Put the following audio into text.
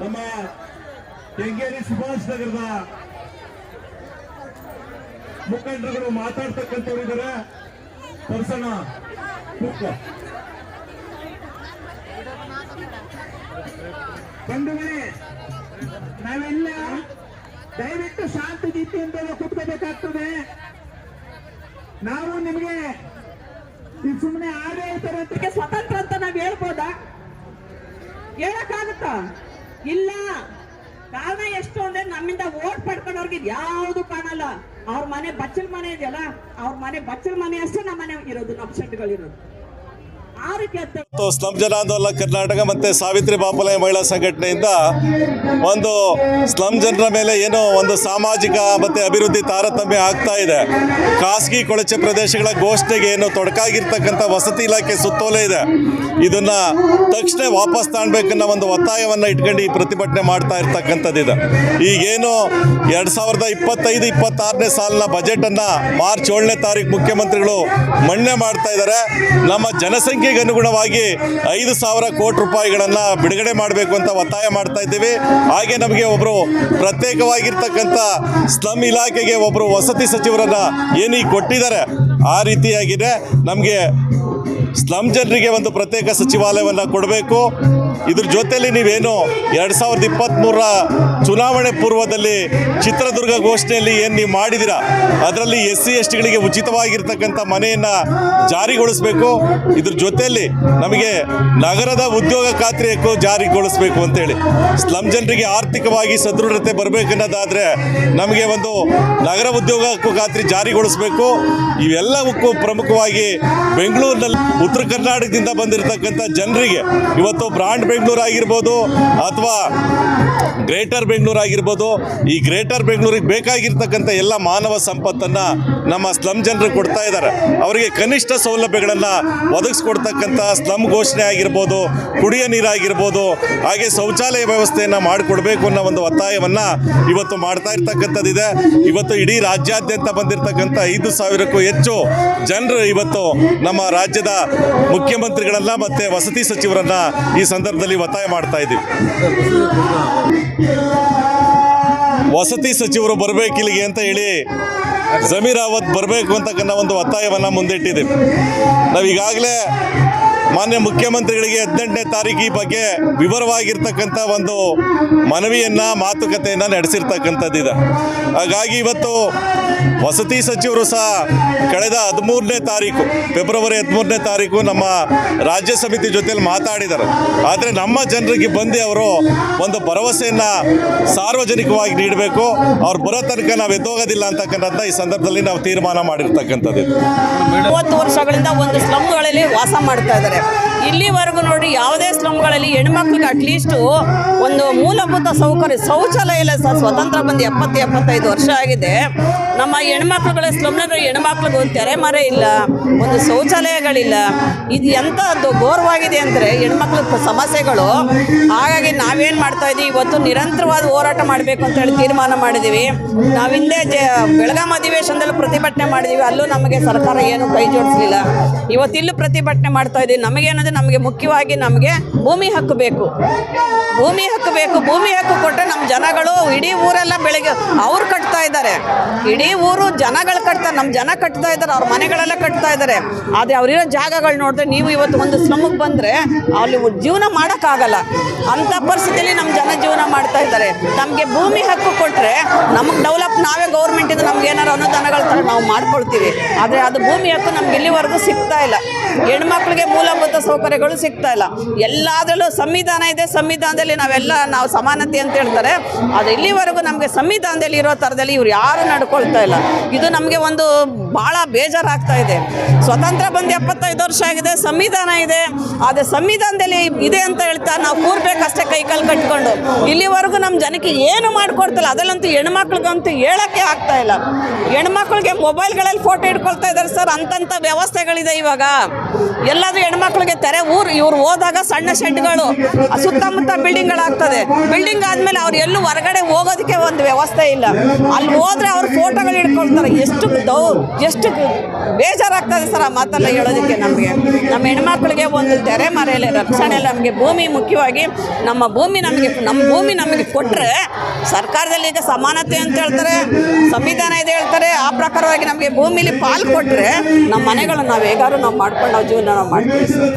ನಮ್ಮ ಕೆಂಗೇರಿ ಸುಭಾಷ್ ನಗರದ ಮುಖಂಡರುಗಳು ಮಾತಾಡ್ತಕ್ಕಂಥವ್ರು ಇದ್ದಾರೆ ಪರ್ಸನ. ಬಂಧುಗಳೇ ನಾವೆಲ್ಲ ದಯವಿಟ್ಟು ಶಾಂತಿ ರೀತಿಯಿಂದ ಕೂತ್ಕೋಬೇಕಾಗ್ತದೆ ನಾವು ನಿಮಗೆ ಸುಮ್ಮನೆ ಆಡಳಿತ ಸ್ವತಂತ್ರ ಹೇಳಕ್ಕಾಗುತ್ತಾ? ಇಲ್ಲ. ಕಾರಣ ಎಷ್ಟು ಅಂದ್ರೆ ನಮ್ಮಿಂದ ಓಟ್ ಪಡ್ಕೊಂಡವ್ರಿಗೆ ಯಾವುದು ಕಾಣಲ್ಲ. ಅವ್ರ ಮನೆ ಬಚ್ಚಲ್ ಮನೆ ಇದೆಯಲ್ಲ, ಅವ್ರ ಮನೆ ಬಚ್ಚಲ್ ಮನೆ ಅಷ್ಟೇ ನಮ್ಮ ಮನೆ ಇರೋದು, ನಮ್ಮ ಶೆಡ್ಗಳಿರೋದು. ಮತ್ತು ಸ್ಲಂ ಜನಾಂದೋಲನ ಕರ್ನಾಟಕ ಮತ್ತು ಸಾವಿತ್ರಿ ಬಾಪಲಯ ಮಹಿಳಾ ಸಂಘಟನೆಯಿಂದ ಒಂದು ಸ್ಲಂ ಜನರ ಮೇಲೆ ಏನೋ ಒಂದು ಸಾಮಾಜಿಕ ಮತ್ತು ಅಭಿವೃದ್ಧಿ ತಾರತಮ್ಯ ಆಗ್ತಾ ಇದೆ. ಖಾಸಗಿ ಕೊಳಚೆ ಪ್ರದೇಶಗಳ ಘೋಷಣೆಗೆ ಏನು ತೊಡಕಾಗಿರ್ತಕ್ಕಂಥ ವಸತಿ ಇಲಾಖೆ ಸುತ್ತೋಲೆ ಇದೆ. ಇದನ್ನ ತಕ್ಷಣ ವಾಪಸ್ ತಾಣಬೇಕನ್ನೋ ಒಂದು ಒತ್ತಾಯವನ್ನು ಇಟ್ಕೊಂಡು ಈ ಪ್ರತಿಭಟನೆ ಮಾಡ್ತಾ ಇರ್ತಕ್ಕಂಥದ್ದಿದೆ ಈಗೇನು ಎರಡು ಸಾವಿರದ ಇಪ್ಪತ್ತೈದು, ಇಪ್ಪತ್ತಾರನೇ ಸಾಲಿನ ಬಜೆಟನ್ನು ಮಾರ್ಚ್ ಏಳನೇ ತಾರೀಕು ಮುಖ್ಯಮಂತ್ರಿಗಳು ಮಣ್ಣೆ ಮಾಡ್ತಾ ಇದ್ದಾರೆ. ನಮ್ಮ ಜನಸಂಖ್ಯೆಗೆ ಅನುಗುಣವಾಗಿ ಐದು ಸಾವಿರ ಕೋಟಿ ರೂಪಾಯಿಗಳನ್ನು ಬಿಡುಗಡೆ ಮಾಡಬೇಕು ಅಂತ ಒತ್ತಾಯ ಮಾಡ್ತಾ ಇದ್ದೀವಿ. ಹಾಗೆ ನಮಗೆ ಒಬ್ಬರು ಪ್ರತ್ಯೇಕವಾಗಿರ್ತಕ್ಕಂಥ ಸ್ಲಮ್ ಇಲಾಖೆಗೆ ಒಬ್ಬರು ವಸತಿ ಸಚಿವರನ್ನ ಏನು ಕೊಟ್ಟಿದ್ದಾರೆ, ಆ ರೀತಿಯಾಗಿದೆ. ನಮಗೆ ಸ್ಲಮ್ ಜನರಿಗೆ ಒಂದು ಪ್ರತ್ಯೇಕ ಸಚಿವಾಲಯವನ್ನು ಕೊಡಬೇಕು. ಇದ್ರ ಜೊತೆಯಲ್ಲಿ ನೀವೇನು ಎರಡ್ ಸಾವಿರದ ಇಪ್ಪತ್ತ್ಮೂರರ ಚುನಾವಣೆ ಪೂರ್ವದಲ್ಲಿ ಚಿತ್ರದುರ್ಗ ಘೋಷಣೆಯಲ್ಲಿ ಏನು ನೀವು ಮಾಡಿದ್ದೀರಾ ಅದರಲ್ಲಿ ಎಸ್ ಸಿ ಎಸ್ ಟಿಗಳಿಗೆ ಉಚಿತವಾಗಿರ್ತಕ್ಕಂಥ ಮನೆಯನ್ನು ಜಾರಿಗೊಳಿಸಬೇಕು. ಇದ್ರ ಜೊತೆಯಲ್ಲಿ ನಮಗೆ ನಗರದ ಉದ್ಯೋಗ ಖಾತ್ರಿಯಕ್ಕೂ ಜಾರಿಗೊಳಿಸಬೇಕು ಅಂತೇಳಿ. ಸ್ಲಮ್ ಜನರಿಗೆ ಆರ್ಥಿಕವಾಗಿ ಸದೃಢತೆ ಬರಬೇಕನ್ನೋದಾದರೆ ನಮಗೆ ಒಂದು ನಗರ ಉದ್ಯೋಗ ಖಾತ್ರಿ ಜಾರಿಗೊಳಿಸಬೇಕು. ಇವೆಲ್ಲವಕ್ಕೂ ಪ್ರಮುಖವಾಗಿ ಬೆಂಗಳೂರಿನಲ್ಲಿ ಉತ್ತರ ಕರ್ನಾಟಕದಿಂದ ಬಂದಿರತಕ್ಕಂಥ ಜನರಿಗೆ ಇವತ್ತು ಬ್ರಾಂಡ್ ಬೆಂಗಳೂರು ಆಗಿರ್ಬೋದು ಅಥವಾ ಗ್ರೇಟರ್ ಬೆಂಗಳೂರು ಆಗಿರ್ಬೋದು, ಈ ಗ್ರೇಟರ್ ಬೆಂಗಳೂರಿಗೆ ಬೇಕಾಗಿರ್ತಕ್ಕಂಥ ಎಲ್ಲ ಮಾನವ ಸಂಪತ್ತನ್ನು ನಮ್ಮ ಸ್ಲಮ್ ಜನರು ಕೊಡ್ತಾ ಇದ್ದಾರೆ. ಅವರಿಗೆ ಕನಿಷ್ಠ ಸೌಲಭ್ಯಗಳನ್ನು ಒದಗಿಸ್ಕೊಡ್ತಕ್ಕಂಥ ಸ್ಲಮ್ ಘೋಷಣೆ ಆಗಿರ್ಬೋದು, ಕುಡಿಯ ನೀರಾಗಿರ್ಬೋದು ಹಾಗೆ ಶೌಚಾಲಯ ವ್ಯವಸ್ಥೆಯನ್ನು ಮಾಡಿಕೊಡ್ಬೇಕು ಅನ್ನೋ ಒಂದು ಒತ್ತಾಯವನ್ನು ಇವತ್ತು ಮಾಡ್ತಾ ಇರ್ತಕ್ಕಂಥದ್ದಿದೆ ಇವತ್ತು ಇಡೀ ರಾಜ್ಯಾದ್ಯಂತ ಬಂದಿರತಕ್ಕಂಥ ಐದು ಸಾವಿರಕ್ಕೂ ಹೆಚ್ಚು ಜನರು ಇವತ್ತು ನಮ್ಮ ರಾಜ್ಯದ ಮುಖ್ಯಮಂತ್ರಿಗಳನ್ನ ಮತ್ತು ವಸತಿ ಸಚಿವರನ್ನ ಈ ಸಂದರ್ಭದಲ್ಲಿ ಒತ್ತಾಯ ಮಾಡ್ತಾ ಇದ್ದೀವಿ. ವಸತಿ ಸಚಿವರು ಬರಬೇಕು ಇಲ್ಲಿಗೆ ಅಂತ ಹೇಳಿ ಜಮೀರ್ ಅವತ್ ಬರಬೇಕು ಅಂತಕ್ಕಂಥ ಒಂದು ಒತ್ತಾಯವನ್ನು ಮುಂದಿಟ್ಟಿದ್ದೀವಿ. ನಾವು ಈಗಾಗಲೇ ಮಾನ್ಯ ಮುಖ್ಯಮಂತ್ರಿಗಳಿಗೆ ಹದಿನೆಂಟನೇ ತಾರೀಕು ಈ ಬಗ್ಗೆ ವಿವರವಾಗಿರ್ತಕ್ಕಂಥ ಒಂದು ಮನವಿಯನ್ನು, ಮಾತುಕತೆಯನ್ನು ನಡೆಸಿರ್ತಕ್ಕಂಥದ್ದಿದೆ. ಹಾಗಾಗಿ ಇವತ್ತು ವಸತಿ ಸಚಿವರು ಸಹ ಕಳೆದ ಹದಿಮೂರನೇ ತಾರೀಕು ಫೆಬ್ರವರಿ ಹದಿಮೂರನೇ ತಾರೀಕು ನಮ್ಮ ರಾಜ್ಯ ಸಮಿತಿ ಜೊತೆಯಲ್ಲಿ ಮಾತಾಡಿದ್ದಾರೆ. ಆದರೆ ನಮ್ಮ ಜನರಿಗೆ ಬಂದು ಅವರು ಒಂದು ಭರವಸೆಯನ್ನು ಸಾರ್ವಜನಿಕವಾಗಿ ನೀಡಬೇಕು. ಅವ್ರು ಬರೋ ತನಕ ನಾವು ಎದ್ದೋಗೋದಿಲ್ಲ ಅಂತಕ್ಕಂಥ ಈ ಸಂದರ್ಭದಲ್ಲಿ ನಾವು ತೀರ್ಮಾನ ಮಾಡಿರ್ತಕ್ಕಂಥದ್ದು. ಮೂವತ್ತು ವರ್ಷಗಳಿಂದ ಒಂದು ಸ್ಲಮ್ಗಳಲ್ಲಿ ವಾಸ ಮಾಡ್ತಾ ಇದ್ದಾರೆ. whatever. ಇಲ್ಲಿವರೆಗೂ ನೋಡಿ ಯಾವುದೇ ಸ್ಲಮ್ಗಳಲ್ಲಿ ಹೆಣ್ಮಕ್ಳಿಗೆ ಅಟ್ಲೀಸ್ಟು ಒಂದು ಮೂಲಭೂತ ಸೌಕರ್ಯ ಶೌಚಾಲಯ ಇಲ್ಲ ಸರ್ ಸ್ವತಂತ್ರ ಬಂದು ಎಪ್ಪತ್ತು, ಎಪ್ಪತ್ತೈದು ವರ್ಷ ಆಗಿದೆ. ನಮ್ಮ ಹೆಣ್ಮಕ್ಳುಗಳ ಸ್ಲಮ್ನಲ್ಲಿ ಹೆಣ್ಮಕ್ಳಿಗೆ ಒಂದು ತೆರೆಮರೆ ಇಲ್ಲ, ಒಂದು ಶೌಚಾಲಯಗಳಿಲ್ಲ. ಇದು ಎಂಥದ್ದು ಘೋರವಾಗಿದೆ ಅಂದರೆ ಹೆಣ್ಮಕ್ಳ ಸಮಸ್ಯೆಗಳು. ಹಾಗಾಗಿ ನಾವೇನು ಮಾಡ್ತಾ ಇದ್ದೀವಿ ಇವತ್ತು ನಿರಂತರವಾದ ಹೋರಾಟ ಮಾಡಬೇಕು ಅಂತ ಹೇಳಿ ತೀರ್ಮಾನ ಮಾಡಿದ್ದೀವಿ ನಾವು ಹಿಂದೆ ಜ, ಬೆಳಗಾಂ ಅಧಿವೇಶನದಲ್ಲಿ ಪ್ರತಿಭಟನೆ ಮಾಡಿದ್ದೀವಿ ಅಲ್ಲೂ ನಮಗೆ ಸರ್ಕಾರ ಏನು ಕೈ ಜೋಡಿಸಲಿಲ್ಲ. ಇವತ್ತಿಲ್ಲೂ ಪ್ರತಿಭಟನೆ ಮಾಡ್ತಾ ಇದ್ದೀವಿ ನಮಗೇನಂದ್ರೆ ನಮಗೆ ಮುಖ್ಯವಾಗಿ ನಮಗೆ ಭೂಮಿ ಹಕ್ಕು ಬೇಕು. ಭೂಮಿ ಹಕ್ಕು ಬೇಕು. ಭೂಮಿ ಹಕ್ಕು ಕೊಟ್ಟರೆ ನಮ್ಮ ಜನಗಳು ಇಡೀ ಊರೆಲ್ಲ ಬೆಳಗ್ಗೆ ಅವ್ರು ಕಟ್ತಾ ಇದ್ದಾರೆ ಇಡೀ ಊರು ಜನಗಳು ಕಟ್ತಾರೆ ನಮ್ಮ ಜನ ಕಟ್ತಾ ಇದ್ದಾರೆ ಅವ್ರ ಮನೆಗಳೆಲ್ಲ ಕಟ್ತಾ ಇದ್ದಾರೆ ಆದರೆ ಅವರಿರೋ ಜಾಗಗಳು ನೋಡಿದ್ರೆ ನೀವು ಇವತ್ತು ಒಂದು ಸಮಕ್ಕೆ ಬಂದರೆ ಅಲ್ಲಿ ಜೀವನ ಮಾಡೋಕ್ಕಾಗಲ್ಲ. ಅಂಥ ಪರಿಸ್ಥಿತಿಯಲ್ಲಿ ನಮ್ಮ ಜನ ಜೀವನ ಮಾಡ್ತಾ ಇದ್ದಾರೆ ನಮಗೆ ಭೂಮಿ ಹಕ್ಕು ಕೊಟ್ಟರೆ ನಮಗೆ ಡೆವಲಪ್ ನಾವೇ ಗೌರ್ಮೆಂಟಿಂದ ನಮ್ಗೆ ಏನಾರು ಅನುದಾನಗಳು ಥರ ನಾವು ಮಾಡ್ಕೊಳ್ತೀವಿ. ಆದರೆ ಅದು ಭೂಮಿ ಹಕ್ಕು ನಮ್ಗೆ ಇಲ್ಲಿವರೆಗೂ ಸಿಗ್ತಾ ಇಲ್ಲ. ಹೆಣ್ಮಕ್ಳಿಗೆ ಮೂಲಭೂತ ಸೌಕರ್ಯಗಳು ಸಿಗ್ತಾ ಇಲ್ಲ. ಎಲ್ಲದರಲ್ಲೂ ಸಂವಿಧಾನ ಇದೆ, ಸಂವಿಧಾನದಲ್ಲಿ ನಾವೆಲ್ಲ ನಾವು ಸಮಾನತೆ ಅಂತ ಹೇಳ್ತಾರೆ. ಅದು ಇಲ್ಲಿವರೆಗೂ ನಮಗೆ ಸಂವಿಧಾನದಲ್ಲಿ ಇರೋ ಥರದಲ್ಲಿ ಇವ್ರು ಯಾರು ನಡ್ಕೊಳ್ತಾ ಇಲ್ಲ. ಇದು ನಮಗೆ ಒಂದು ಭಾಳ ಬೇಜಾರಾಗ್ತಾ ಇದೆ. ಸ್ವತಂತ್ರ ಬಂದು ಎಪ್ಪತ್ತೈದು ವರ್ಷ ಆಗಿದೆ, ಸಂವಿಧಾನ ಇದೆ. ಆದರೆ ಸಂವಿಧಾನದಲ್ಲಿ ಇದೆ ಅಂತ ಹೇಳ್ತಾ ನಾವು ಕೂರ್ಬೇಕಷ್ಟೇ ಕೈ ಕಾಲು ಕಟ್ಕೊಂಡು. ಇಲ್ಲಿವರೆಗೂ ನಮ್ಮ ಜನಕ್ಕೆ ಏನು ಮಾಡಿಕೊಡ್ತಿಲ್ಲ. ಅದರಲ್ಲಂತೂ ಹೆಣ್ಮಕ್ಳಿಗಂತೂ ಹೇಳೋಕ್ಕೆ ಆಗ್ತಾ ಇಲ್ಲ. ಹೆಣ್ಮಕ್ಳಿಗೆ ಮೊಬೈಲ್ಗಳಲ್ಲಿ ಫೋಟೋ ಇಟ್ಕೊಳ್ತಾ ಇದ್ದಾರೆ ಸರ್. ಅಂತಂಥ ವ್ಯವಸ್ಥೆಗಳಿದೆ ಇವಾಗ. ಎಲ್ಲಾದರೂ ಹೆಣ್ಮಕ್ಳಿಗೆ ತೆರೆ ಊರು, ಇವ್ರು ಹೋದಾಗ ಸಣ್ಣ ಶೆಡ್ಗಳು, ಸುತ್ತಮುತ್ತ ಬಿಲ್ಡಿಂಗ್ಗಳಾಗ್ತದೆ. ಬಿಲ್ಡಿಂಗ್ ಆದಮೇಲೆ ಅವ್ರು ಎಲ್ಲೂ ಹೊರಗಡೆ ಹೋಗೋದಕ್ಕೆ ಒಂದು ವ್ಯವಸ್ಥೆ ಇಲ್ಲ. ಅಲ್ಲಿ ಹೋದರೆ ಅವ್ರು ಫೋಟೋಗಳು ಇಟ್ಕೊಳ್ತಾರೆ ಎಷ್ಟು ದೌ ಎಷ್ಟು ಬೇಜಾರಾಗ್ತದೆ ಸರ್ ಆ ಮಾತೆಲ್ಲ ಹೇಳೋದಕ್ಕೆ ನಮಗೆ. ನಮ್ಮ ಹೆಣ್ಮಕ್ಳಿಗೆ ಒಂದು ತೆರೆ ಮರೆಯಲ್ಲಿ ರಕ್ಷಣೆ ನಮಗೆ ಭೂಮಿ ಮುಖ್ಯವಾಗಿ ನಮ್ಮ ಭೂಮಿ ನಮಗೆ ನಮ್ಮ ಭೂಮಿ ನಮಗೆ ಕೊಟ್ಟರೆ ಸರ್ಕಾರದಲ್ಲಿ ಈಗ ಸಮಾನತೆ ಅಂತ ಹೇಳ್ತಾರೆ, ಸಂವಿಧಾನ ಇದೆ ಹೇಳ್ತಾರೆ, ಆ ಪ್ರಕಾರವಾಗಿ ನಮಗೆ ಭೂಮಿಲಿ ಪಾಲು ಕೊಟ್ಟರೆ ನಮ್ಮ ಮನೆಗಳನ್ನು ನಾವು ಹೇಗಾದ್ರು ನಾವು ಮಾಡ್ಕೊಂಡು ನಾವು ಜೀವನ ನಾವು ಮಾಡ್ತೀವಿ.